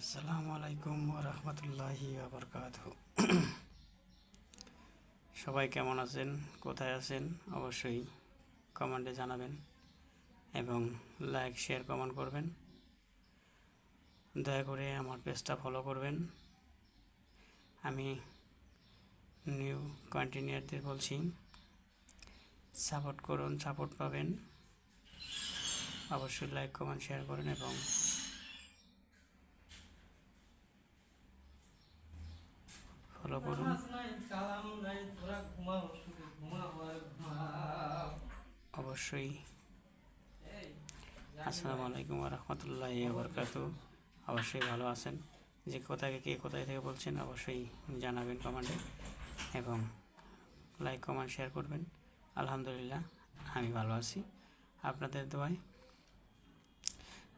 আসসালামু আলাইকুম রহমতুল্লাহি আবরকাত সবাই কেমন আছেন? কোথায় আছেন? অবশ্যই কমেন্টে জানাবেন এবং লাইক, শেয়ার, কমেন্ট করবেন। দয়া করে আমার পেজটা ফলো করবেন। আমি নিউ কন্টিনিউয়ারদের বলছি, সাপোর্ট করুন, সাপোর্ট পাবেন। অবশ্যই লাইক, কমেন্ট, শেয়ার করুন এবং ঘুমাও অবশ্যই। আসসালামু আলাইকুম রহমতুল্লাহ বরকাত অবশ্যই ভালো আছেন। যে কোথায় কে কোথায় থেকে বলছেন অবশ্যই জানাবেন কমেন্টে এবং লাইক, কমেন্ট, শেয়ার করবেন। আলহামদুলিল্লাহ, আমি ভালো আছি। আপনাদের দোয়ায়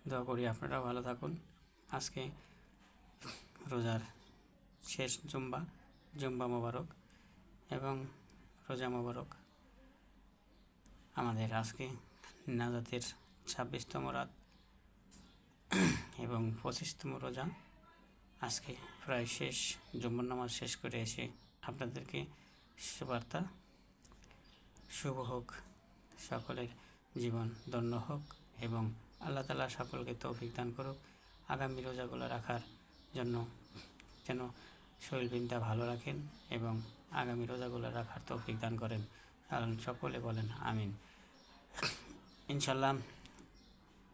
দোয়া করি আপনারাও ভালো থাকুন। আজকে রোজার শেষ জুম্বা। জুম্বা মোবারক এবং রোজা মোবারক। আমাদের আজকে নাজাতের ছাব্বিশতম রাত এবং পঁচিশতম রোজা। আজকে প্রায় শেষ জুম্বর নামাজ শেষ করে এসে আপনাদেরকে সুবার্তা শুভ হোক, সকলের জীবন ধন্য হোক এবং আল্লাহ তালা সকলকে তৌফিক দান করুক। আগামী রোজাগুলো রাখার জন্য যেন শরীরবিনটা ভালো রাখেন এবং আগামী রোজাগুলো রাখার তৌফিক দান করেন। কারণ সকলে বলেন, আমিন। ইনশাল্লাহ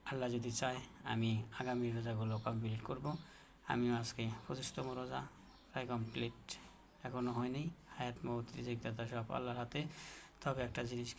আল্লাহ যদি চায়, আমি আগামী রোজাগুলো কমপ্লিট করব। আমিও আজকে পঁচিশতম রোজা প্রায় কমপ্লিট এখনও হয়নি। হায়াত মৌত রিজিক দাতা সব আল্লাহর হাতে। তবে একটা জিনিস